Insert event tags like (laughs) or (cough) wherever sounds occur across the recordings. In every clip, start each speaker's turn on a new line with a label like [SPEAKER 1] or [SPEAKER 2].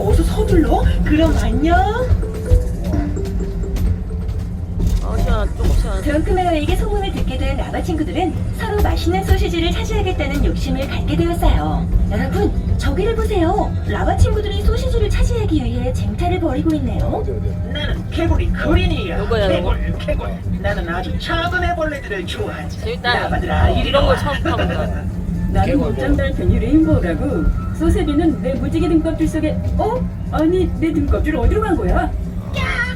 [SPEAKER 1] 어서 서둘러. 그럼 안녕.
[SPEAKER 2] 어 시원 조금 시원
[SPEAKER 3] 드렁크메어에게 소문을 듣게 된 라바 친구들은 서로 맛있는 소시지를 차지하겠다는 욕심을 갖게 되었어요. 여러분, 저기를 보세요. 라바 친구들이 소시지를 차지하기 위해 쟁탈을 벌이고 있네요.
[SPEAKER 4] 어디 어디
[SPEAKER 1] 나는 개구리 그린이야.
[SPEAKER 2] 누구야,
[SPEAKER 1] 개굴, 개굴. 나는 아주 작은 애벌레들을 좋아하지.
[SPEAKER 2] 재밌다.
[SPEAKER 1] 나바들아, 이리
[SPEAKER 2] 이런 걸
[SPEAKER 1] 와.
[SPEAKER 2] 처음 타본다 (laughs)
[SPEAKER 5] 나는 못장달 변이를 행복하고 소세비는 내 무지개 등껍질 속에 어? 아니 내 등껍질 어디로 간 거야?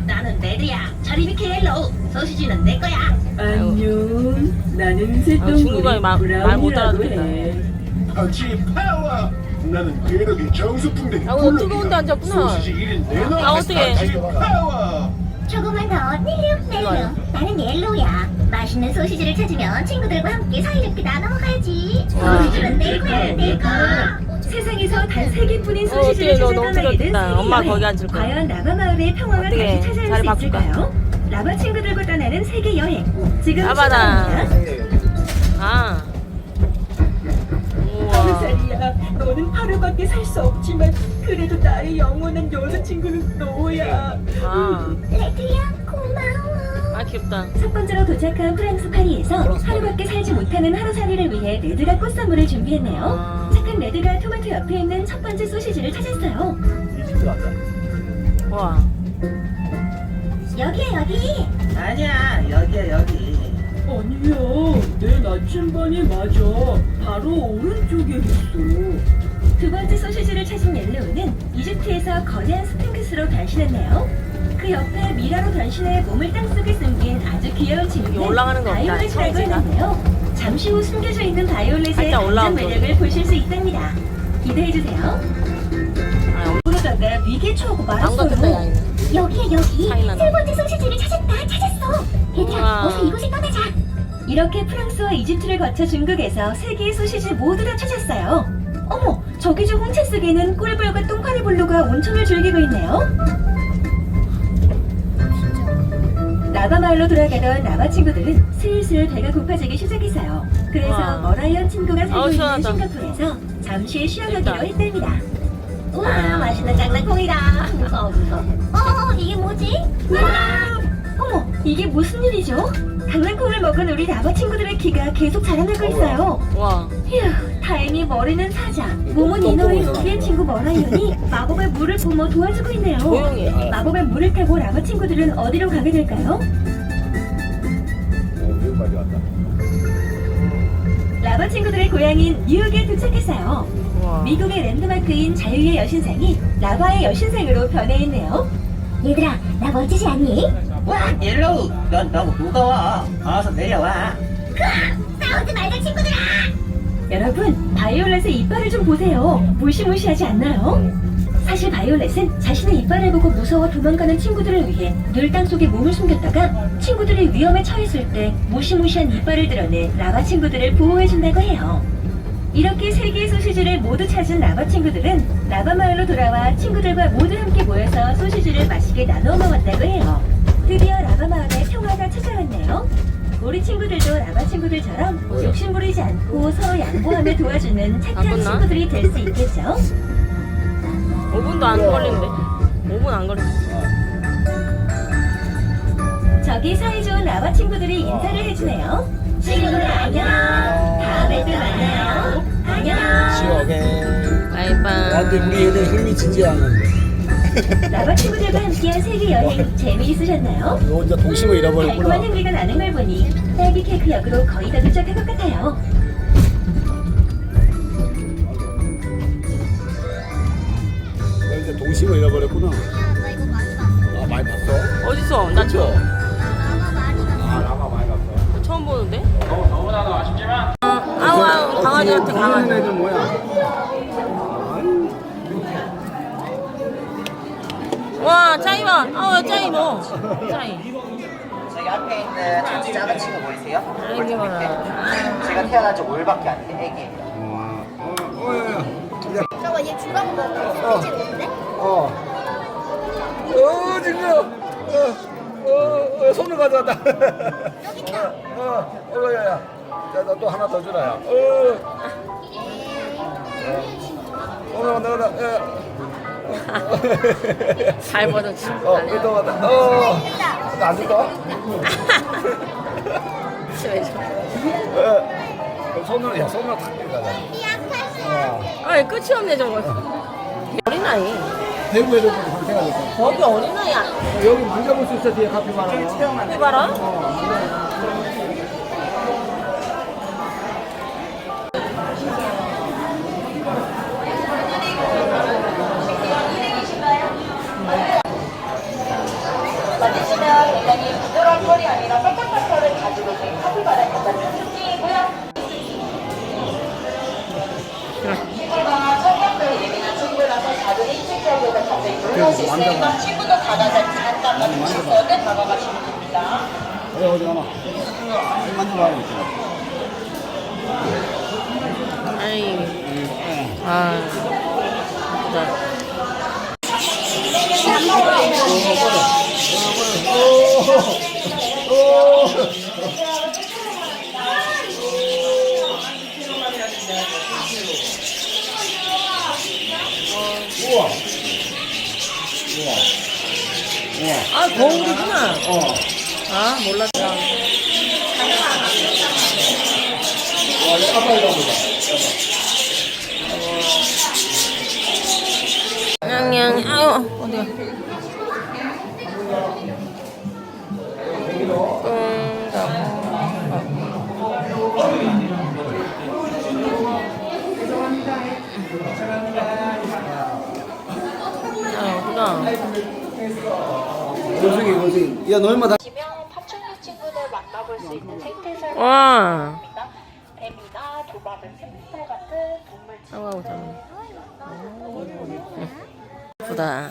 [SPEAKER 3] 나는 레드야. 저리 옐로우. 소시지는 내 거야.
[SPEAKER 5] 안녕 나는
[SPEAKER 2] 아,
[SPEAKER 5] 새똥구리
[SPEAKER 2] 말- 말못
[SPEAKER 5] 브라운이라고. 해
[SPEAKER 4] 같이 파워 나는 괴력의 정수풍뎅이
[SPEAKER 2] 아, 오늘 뜨거운 데 앉았구나.
[SPEAKER 4] 소시지 1인 내놔
[SPEAKER 2] 아, 어떡해.
[SPEAKER 4] 같이 파워
[SPEAKER 3] 조금만 더 닐름 닐름. 나는 옐로우야. 맛있는 소시지를 찾으면 친구들과 함께 사이좋게 나눠 먹어야지.
[SPEAKER 2] 와.
[SPEAKER 3] 소시지는 내 거야, 내 거. 세상에서 단 세 개뿐인
[SPEAKER 2] 어,
[SPEAKER 3] 소시지를
[SPEAKER 2] 어떡해, 너
[SPEAKER 3] 찾아
[SPEAKER 2] 너무
[SPEAKER 3] 떠나게 된. 세계
[SPEAKER 2] 엄마
[SPEAKER 3] 여행.
[SPEAKER 2] 거기 앉을 거야.
[SPEAKER 3] 과연 라바 마을의 평화가
[SPEAKER 2] 어떡해.
[SPEAKER 3] 다시 찾아올
[SPEAKER 2] 자리
[SPEAKER 3] 수
[SPEAKER 2] 바꿀까?
[SPEAKER 3] 있을까요? 라바 친구들과 떠나는 세계 여행. 지금
[SPEAKER 2] 라바다.
[SPEAKER 3] 출발합니다.
[SPEAKER 2] 아 우와
[SPEAKER 5] 살이야 너는 하루밖에 살 수 없 지만 그래도 나의 영원한 여자친구는 너야
[SPEAKER 2] 아,
[SPEAKER 3] 레드야 고마워.
[SPEAKER 2] 아 귀엽다
[SPEAKER 3] 첫 번째로 도착한 프랑스 파리에서 하루밖에 살지 못하는 하루살이를 위해 레드가 꽃선물을 준비했네요.
[SPEAKER 2] 아.
[SPEAKER 3] 착한 레드가 토마토 옆에 있는 첫 번째 소시지를 찾았어요.
[SPEAKER 4] 이집트 간다
[SPEAKER 2] 우와
[SPEAKER 3] 여기야 여기.
[SPEAKER 1] 아니야, 여기야, 여기.
[SPEAKER 5] 아니야 내 나침반이 맞아 바로 오른쪽에 있어
[SPEAKER 3] 두 번째 소시지를 찾은 옐로우는 이집트에서 거대한 스핑크스로 변신했네요. 그 옆에 미라로 변신해 몸을 땅속에 숨긴 아주 귀여운
[SPEAKER 2] 여기
[SPEAKER 3] 친구는
[SPEAKER 2] 올라가는 거 없다,
[SPEAKER 3] 바이올렛이라고. 했는데요. 잠시 후 숨겨져 있는 바이올렛의
[SPEAKER 2] 살짝 올라온
[SPEAKER 3] 매력을 보실 수 있답니다. 기대해주세요.
[SPEAKER 2] 아
[SPEAKER 3] 그러다가
[SPEAKER 2] 안 같았다 야
[SPEAKER 3] 말았어요.
[SPEAKER 2] 이는
[SPEAKER 3] 여기
[SPEAKER 2] 차이나네.
[SPEAKER 3] 세 번째 소시지를 찾았다 찾았어 얘들아
[SPEAKER 2] 우와.
[SPEAKER 3] 어서 이곳을 떠나자 이렇게 프랑스와 이집트를 거쳐 중국에서 세 개의 소시지 모두 다 찾았어요 어머 저기 저 홍채 속에는 꿀벌과 똥파리 블루가 온천을 즐기고 있네요 라바 마을로 돌아가던 라바 친구들은 슬슬 배가 고파지기 시작했어요 그래서
[SPEAKER 2] 우와.
[SPEAKER 3] 머라이언 친구가 살고
[SPEAKER 2] 아우,
[SPEAKER 3] 있는
[SPEAKER 2] 시원하다.
[SPEAKER 3] 싱가포르에서 잠시 쉬어가기로
[SPEAKER 2] 됐다.
[SPEAKER 3] 했답니다 우와 맛있는 짱짱콩이다 무서워 무서워 어 이게 뭐지? 우와 어머 이게 무슨 일이죠? 강낭콩을 먹은 우리 라바 친구들의 키가 계속 자라나고 있어요
[SPEAKER 2] 우와
[SPEAKER 3] 휴 다행히 머리는 사자. 몸은 이너인 우리의 친구 머라이언이 (laughs) 마법의 물을 뿜어 도와주고 있네요.
[SPEAKER 2] 조용히 해.
[SPEAKER 3] 마법의 물을 타고 라바 친구들은 어디로 가게 될까요?
[SPEAKER 4] 오 여기까지 왔다.
[SPEAKER 3] 라바 친구들의 고향인 뉴욕에 도착했어요.
[SPEAKER 2] 우와.
[SPEAKER 3] 미국의 랜드마크인 자유의 여신상이 라바의 여신상으로 변해 있네요. 얘들아 나 멋지지 않니?
[SPEAKER 1] 와, 옐로우, 넌 너무 무거워. 어서 내려와.
[SPEAKER 3] 싸우지 말자 친구들아 여러분 바이올렛의 이빨을 좀 보세요. 무시무시하지 않나요? 사실 바이올렛은 자신의 이빨을 보고 무서워 도망가는 친구들을 위해 늘 땅 속에 몸을 숨겼다가 친구들이 위험에 처했을 때 무시무시한 이빨을 드러내 라바 친구들을 보호해준다고 해요. 이렇게 세 개의 소시지를 모두 찾은 라바 친구들은 라바 마을로 돌아와 친구들과 모두 함께 모여서 소시지를 맛있게 나누어 먹었다고 해요. 드디어 라바 마을에 평화가 찾아왔네요 우리 친구들도 라바 친구들처럼? 욕심 부리지 않고 서로 양보하며 도와주는
[SPEAKER 2] 안
[SPEAKER 3] 착한
[SPEAKER 2] 끝나?
[SPEAKER 3] 친구들이 될 수 있겠죠?
[SPEAKER 2] 5분도 안 걸린대 5분 안 걸린대
[SPEAKER 3] 저기 사이좋은 라바 친구들이 인사를 해주네요. 친구들 안녕. 다음에 또 만나요. 안녕.
[SPEAKER 6] 지옥에
[SPEAKER 2] 바이바이
[SPEAKER 6] 완전 우리 애들 흥미진진하는데
[SPEAKER 3] 라바 친구들과 함께한 세계 여행 재미있으셨나요?
[SPEAKER 6] 이거 혼자 동심을 잃어버렸구나
[SPEAKER 3] 달콤한 향기가 나는 걸 보니 딸기 케이크 역으로 거의 다 도착한 것 같아요.
[SPEAKER 6] 너 이제 동심을 잃어버렸구나 아 많이 봤어?
[SPEAKER 2] 어딨어 나
[SPEAKER 6] 그쵸?
[SPEAKER 2] 처음
[SPEAKER 6] 아 라마 많이 봤어
[SPEAKER 2] 처음 보는데 너무나도 아쉽지만 아우 아우 강아지 같아 강아지
[SPEAKER 6] 애들 뭐야?
[SPEAKER 2] 와 짜이 봐 아우 짜이 뭐 짜이
[SPEAKER 7] 저기 앞에 있는 아주 작은 친구 보이세요?
[SPEAKER 2] 아이고 봐라
[SPEAKER 7] 제가 태어난 지 5일밖에 안 돼, 애기예요.
[SPEAKER 6] 어, 어, 어, 야.
[SPEAKER 8] 저거 얘 주라고 먹고 있지 못해?
[SPEAKER 6] 어. 어, 징그러. 어, 어, 어, 손을 가져왔다.
[SPEAKER 8] 여기 있다.
[SPEAKER 6] 어, 어, 야, 야. 자, 너또 하나 더 주라, 야. 어. 어, 어, 너, 너, 너, 어.
[SPEAKER 2] 잘 친구
[SPEAKER 6] 어? 또 왔다. 어. 나안 줄까? (laughs) 어, 손으로, 야, 손으로 탁 들어가자.
[SPEAKER 2] 아이 끝이 없네 저거 어린아이
[SPEAKER 6] 대구에도 상태가 됐어.
[SPEAKER 2] 거기 어린아이야
[SPEAKER 6] 여기 만져볼 수 있어, 뒤에 카피바라.
[SPEAKER 2] 해봐라
[SPEAKER 7] 맞으시면 굉장히 부드러운 털이 아니라 빡빡한 털을 가지고 있는 카피바라 같은 특징이고요. 피부가 청각도 예민한 친구라서 작은 일찍하게 자세히 돌볼 수 있으니까 친구도 다가갈 잠깐만 친구한테 다가가시면 됩니다.
[SPEAKER 6] 어디, 어디 가나? 만져봐.
[SPEAKER 2] 아이 아 진짜
[SPEAKER 6] 우와.
[SPEAKER 2] 아 거울이구나
[SPEAKER 6] 어.
[SPEAKER 2] 아 몰랐다
[SPEAKER 6] 와, 이거 아빠이다 보다.
[SPEAKER 2] 냥냥 아유 어디가
[SPEAKER 6] 원숭이, 원숭이. 야, 너 얼마 다.
[SPEAKER 8] 지명 파충류 친구들 만나볼 수 있는 생태설
[SPEAKER 2] 와.
[SPEAKER 8] 입니다. 뱀이나 도마뱀, 샘살 같은 동물
[SPEAKER 2] 아우 잠깐 예쁘다.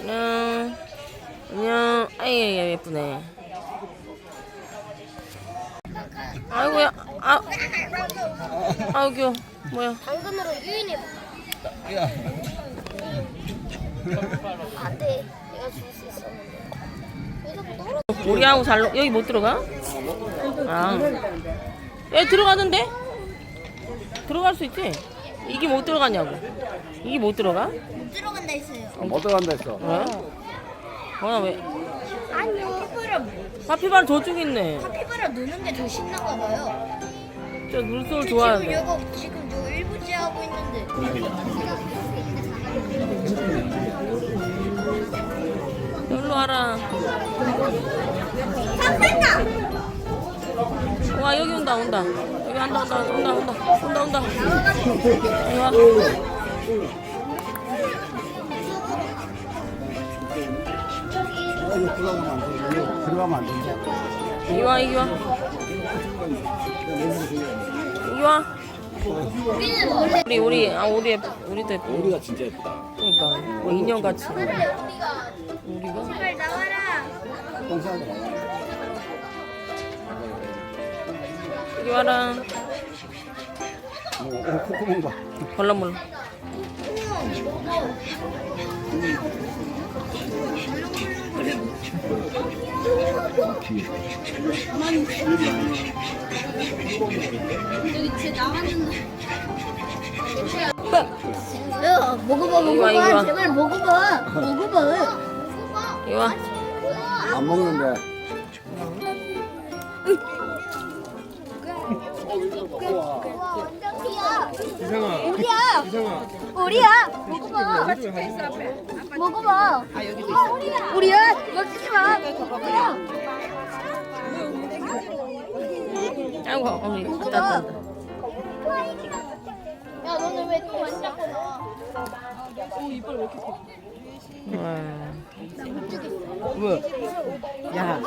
[SPEAKER 2] 안녕. 안녕. 아이 예쁘네. 아이고야. 아. 아우 귀여워. 뭐야?
[SPEAKER 8] 당근으로 유인해
[SPEAKER 6] 야.
[SPEAKER 8] 안 돼 내가 줄 수 있었는데 떨어
[SPEAKER 2] 우리하고 잘 놀- 여기 못 들어가? 아. 에 들어가는데? 들어갈 수 있지? 이게 못 들어가냐고. 이게 못 들어가?
[SPEAKER 8] 못 들어간다 했어요
[SPEAKER 6] 못 들어간다 했어.
[SPEAKER 2] 왜? 뭐야 왜?
[SPEAKER 8] 아니요 카피바라
[SPEAKER 2] 카피바라 저쪽 있네.
[SPEAKER 8] 카피바라 노는 게 더 신나가 봐요
[SPEAKER 2] 저 물소를
[SPEAKER 8] 지금
[SPEAKER 2] 좋아하는데.
[SPEAKER 8] 이거 지금 저 일부째 하고 있는데
[SPEAKER 2] 여기로 와라. 와 여기 온다 온다. 여기 온다 온다 온다 온다 온다 온다. 여기 와.
[SPEAKER 6] 이거 들어가면 안 돼. 이거 들어가면 안 돼.
[SPEAKER 2] 이리 와 이리 와. 이리 와. 우리 우리 아 우리 우리도 예쁘.
[SPEAKER 6] 우리가 진짜 예쁘다.
[SPEAKER 2] 그러니까 뭐 인형 같이.
[SPEAKER 8] 우리가 제발 나와라
[SPEAKER 2] 와라.
[SPEAKER 6] 어, 어, 콧구멍 봐.
[SPEAKER 2] 벌렁벌렁.
[SPEAKER 8] 야 먹어봐
[SPEAKER 2] 와, 이리 와.
[SPEAKER 8] 제발 먹어봐 먹어봐
[SPEAKER 2] 와.
[SPEAKER 6] 안 먹는데.
[SPEAKER 8] 우리야 우리야 먹어봐 먹어봐 아 여기도 있어 우리야 우리야
[SPEAKER 2] 아이고 왔다. 왔다.
[SPEAKER 8] 야 너는 왜 또 완전 거 나
[SPEAKER 2] 와.
[SPEAKER 4] 야,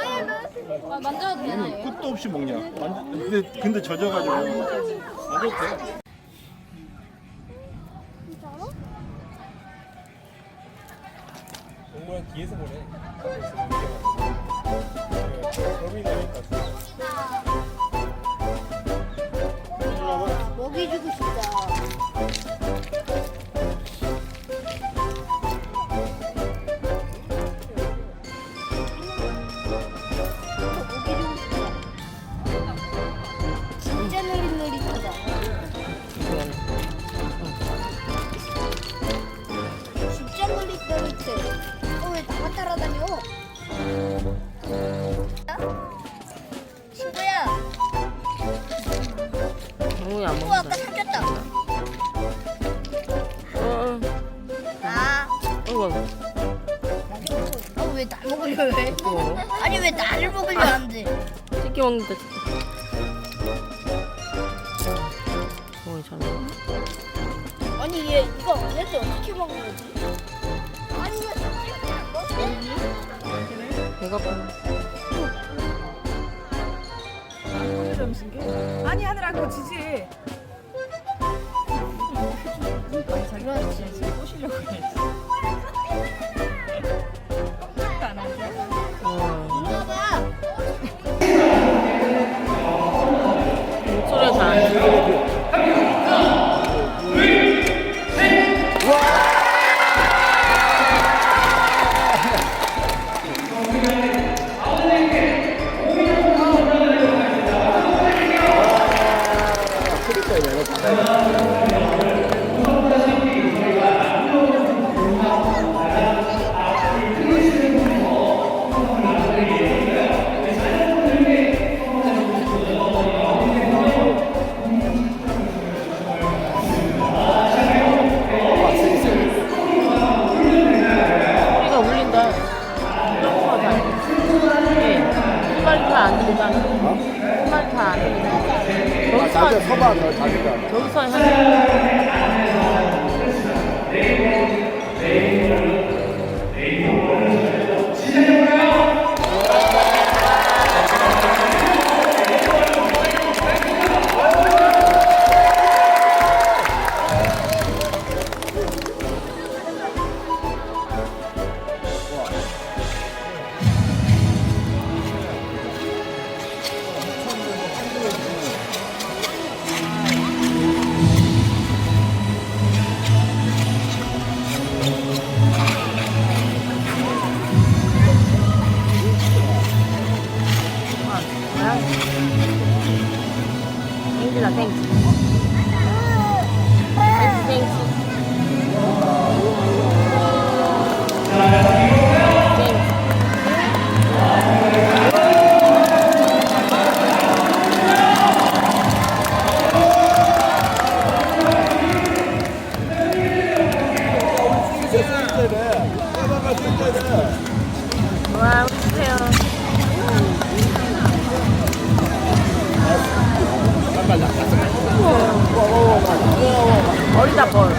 [SPEAKER 8] 만져도 되나요?
[SPEAKER 4] 끝도 없이 먹냐? 완전, 근데, 근데 젖어가지고. 먹어
[SPEAKER 8] 먹는데 좋다.
[SPEAKER 6] 어? 정말
[SPEAKER 9] 잘안
[SPEAKER 2] 해. 나중에 서봐, 나중에.
[SPEAKER 6] 여기서 한 do that. Thank you. Thank you. 벌이다 벌.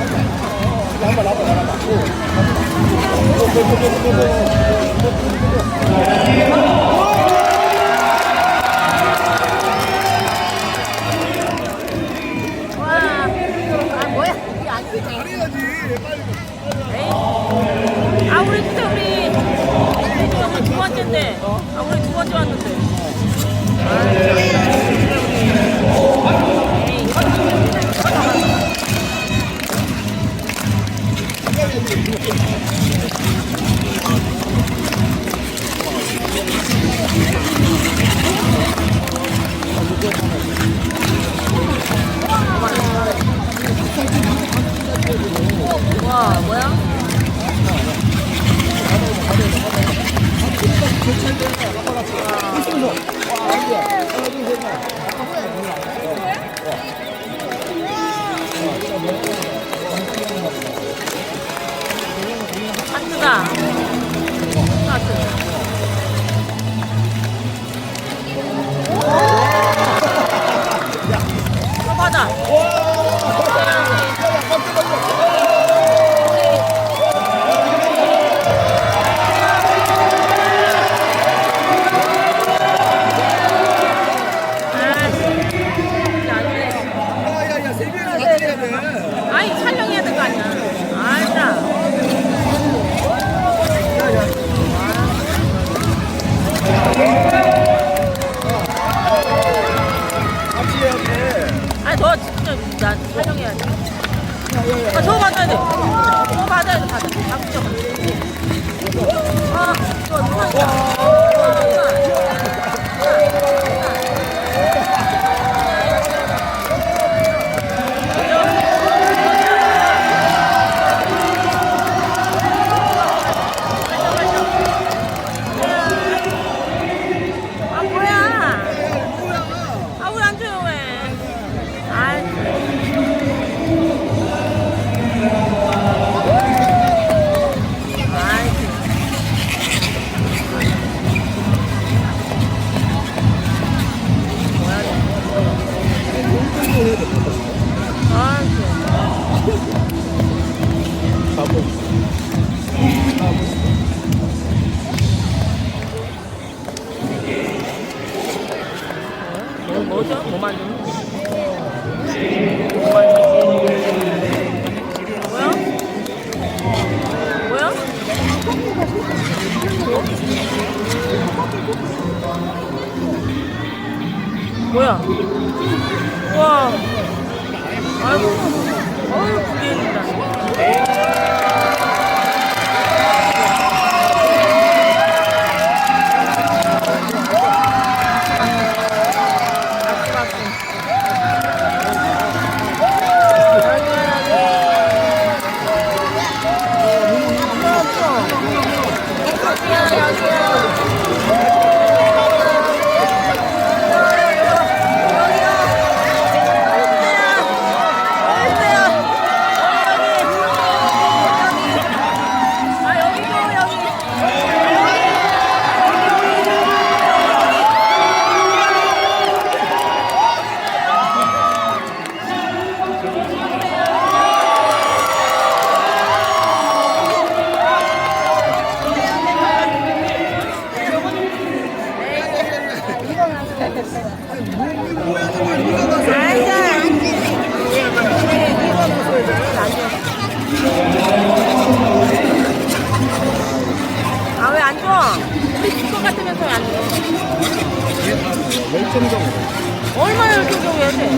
[SPEAKER 2] 要掉要掉 줘? 우리 줄것 같으면서 왜안 줘? 얼마나 열정적으로 해야 돼?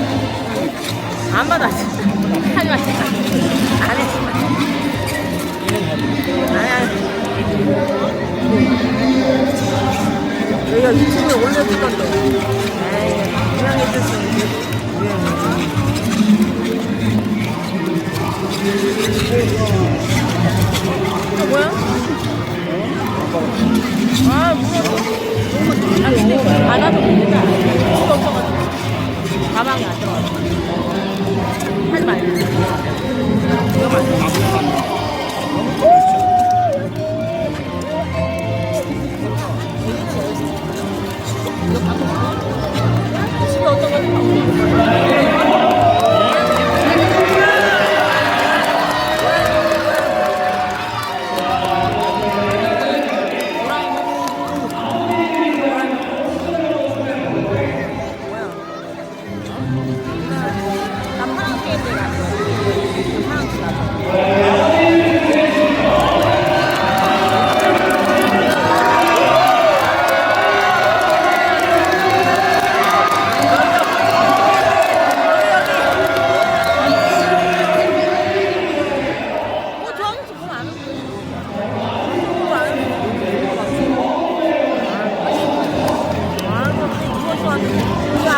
[SPEAKER 2] 안 받아. 하지 마, 진짜. 안 해, 안 해. 여기가 유튜브에 올려줄 건데. 에이, 그냥 이거 뭐야? 아, 물어도. 아, 근데 받아도 된다. 필요 없어가지고. 가방에 안 들어가. 하지 말고. 이거 말고. 집에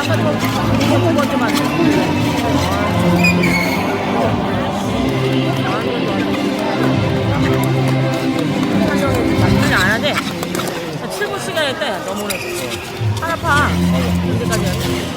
[SPEAKER 2] 안 하대 7분 시간 했다 야 너무 오래 하나 파 언제까지